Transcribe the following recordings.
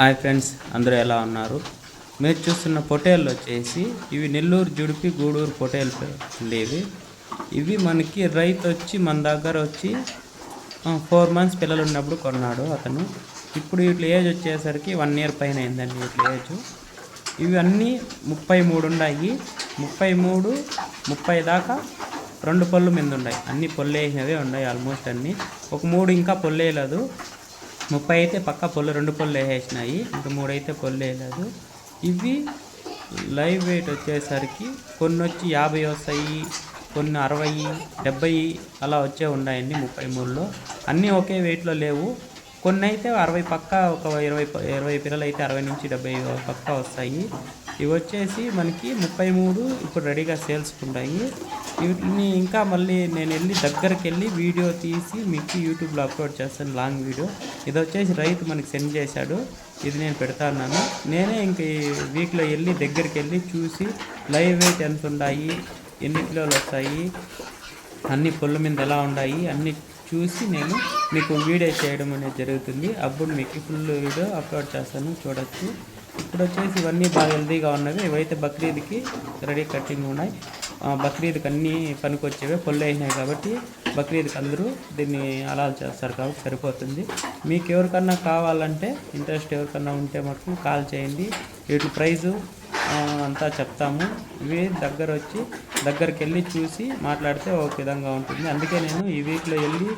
Hi friends అందరూ ఎలా ఉన్నారు? మీరు చూస్తున్న పొటేళ్ళు వచ్చేసి ఇవి నెల్లూరు జుడిపి గూడూరు పొటేలు ఉండేవి. ఇవి మనకి రైతు వచ్చి మన దగ్గర వచ్చి ఫోర్ మంత్స్ పిల్లలు ఉన్నప్పుడు కొన్నాడు అతను. ఇప్పుడు వీటి ఏజ్ వచ్చేసరికి వన్ ఇయర్ పైన అయిందండి వీటి ఏజ్ ఇవి అన్నీ ముప్పై మూడు ఉన్నాయి. ముప్పై మూడు ముప్పై దాకా రెండు పళ్ళు మీద ఉన్నాయి. అన్ని పొల్లేసినవే ఉన్నాయి ఆల్మోస్ట్ అన్నీ. ఒక మూడు ఇంకా పొల్లేయలేదు ముప్పై అయితే పక్క పొల్లు రెండు పొల్లు వేసేసినాయి. ఇంకా మూడు అయితే పొల్లు వేయలేదు. ఇవి లైవ్ వెయిట్ వచ్చేసరికి కొన్ని వచ్చి యాభై వస్తాయి కొన్ని అరవై డెబ్బై అలా వచ్చే ఉన్నాయండి ముప్పై మూడులో అన్నీ ఒకే వెయిట్లో లేవు. కొన్ని అయితే అరవై పక్క ఒక ఇరవై ఇరవై పిల్లలు అయితే అరవై నుంచి డెబ్బై పక్క వస్తాయి. ఇవి వచ్చేసి మనకి ముప్పై మూడు ఇప్పుడు రెడీగా సేల్స్ ఉంటాయి వీటిని ఇంకా మళ్ళీ నేను వెళ్ళి దగ్గరికి వెళ్ళి వీడియో తీసి మీకు యూట్యూబ్లో అప్లోడ్ చేస్తాను లాంగ్ వీడియో. ఇది వచ్చేసి రైతు మనకి సెండ్ చేశాడు. ఇది నేను పెడతాను నేనే ఇంక ఈ వీక్లో వెళ్ళి దగ్గరికి వెళ్ళి చూసి లైవ్ వెయిట్ ఎంత ఉన్నాయి ఎన్ని కిలోలు వస్తాయి అన్ని పొల్ల మీద ఎలా ఉన్నాయి అన్ని చూసి నేను మీకు వీడియో చేయడం అనేది జరుగుతుంది. అప్పుడు మీకు ఫుల్ వీడియో అప్లోడ్ చేస్తాను. చూడొచ్చు. ఇప్పుడు వచ్చేసి ఇవన్నీ బాగా హెల్దీగా ఉన్నవి. ఇవైతే బక్రీద్కి రెడీ కట్టింగ్ ఉన్నాయి. బక్రీద్కి అన్నీ పనికొచ్చేవి పొల్లు అయినాయి కాబట్టి బక్రీద్కి అందరూ దీన్ని అలాల్ చేస్తారు కాబట్టి సరిపోతుంది. మీకు ఎవరికన్నా కావాలంటే ఇంట్రెస్ట్ ఎవరికన్నా ఉంటే మటుకు కాల్ చేయండి. వీటి ప్రైజు అంతా చెప్తాము. ఇవి దగ్గర వచ్చి దగ్గరికి వెళ్ళి చూసి మాట్లాడితే ఒక విధంగా ఉంటుంది. అందుకే నేను ఈ వీక్లో వెళ్ళి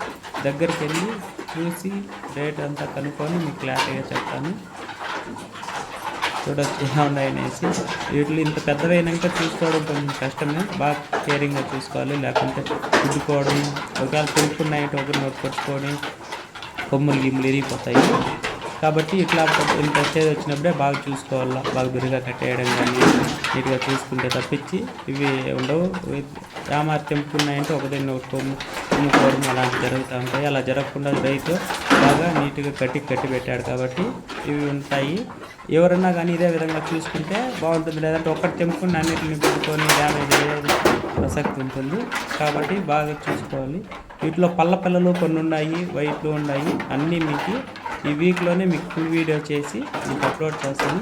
దగ్గరికి వెళ్ళి చూసి రేట్ అంతా కనుక్కొని మీకు క్లారిటీగా చెప్తాను. చూడొచ్చు ఎలా ఉన్నాయనేసి వీటిలో ఇంత పెద్దవైనాక చూసుకోవడం కొంచెం కష్టమే. బాగా కేరింగ్గా చూసుకోవాలి. లేకుంటే ఉద్దుకోవడం ఒకవేళ తెలుపుకున్నాయంటే ఒకరిని ఒకటి కొట్టుకొని కొమ్ములు గిమ్ములు ఇరిగిపోతాయి కాబట్టి ఇట్లా ఇంత స్టేజ్ వచ్చినప్పుడే బాగా చూసుకోవాలా. బాగా బిరుగా కట్టేయడం కానీ నీట్గా చూసుకుంటే తప్పించి ఇవి ఉండవు. రామారు తెంపుకున్నాయంటే ఒకదాన్ని ఒకటి కొమ్ము కొమ్ముకోవడం అలాంటివి జరుగుతూ ఉంటాయి. అలా జరగకుండా రైతు బాగా నీట్గా కట్టి కట్టి పెట్టాడు కాబట్టి ఇవి ఉంటాయి. ఎవరన్నా కానీ ఇదే విధంగా చూసుకుంటే బాగుంటుంది. లేదంటే ఒక్కటి తెంపుకుని అన్నిటిని పెట్టుకొని డ్యామేజ్ అయ్యే ప్రసక్తి ఉంటుంది. కాబట్టి బాగా చూసుకోవాలి. వీటిలో పళ్ళ పిల్లలు కొన్ని ఉన్నాయి వైట్లు ఉన్నాయి. అన్నీ మీకు ఈ వీక్లోనే మీకు ఫుల్ వీడియో చేసి మీకు అప్లోడ్ చేస్తాను.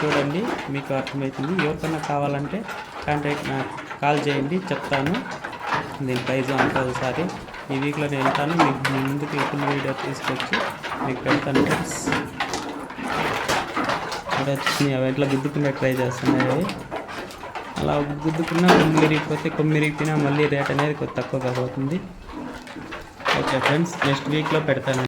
చూడండి మీకు అర్థమవుతుంది. ఎవరికన్నా కావాలంటే కాంటాక్ట్ నాకు కాల్ చేయండి చెప్తాను. దీని ప్రైజ్ అంతా ఒకసారి. ఈ వీక్లో నేను వెళ్తాను. మీకు ముందుకు ఫుల్ వీడియో తీసుకొచ్చి మీకు పెడతాను ఫ్రెండ్స్. చూడొచ్చు అవి ఎట్లా గుద్దుకునే ట్రై చేస్తున్నాయి అవి. అలా గుద్దుకున్నా కొమ్మిరిగిపోతే ఇరిగిపోతే కొమ్మిరిగిపోయినా ఇరిగిపోయినా మళ్ళీ రేట్ అనేది కొద్ది తక్కువగా పోతుంది. ఓకే ఫ్రెండ్స్ నెక్స్ట్ వీక్లో పెడతాను.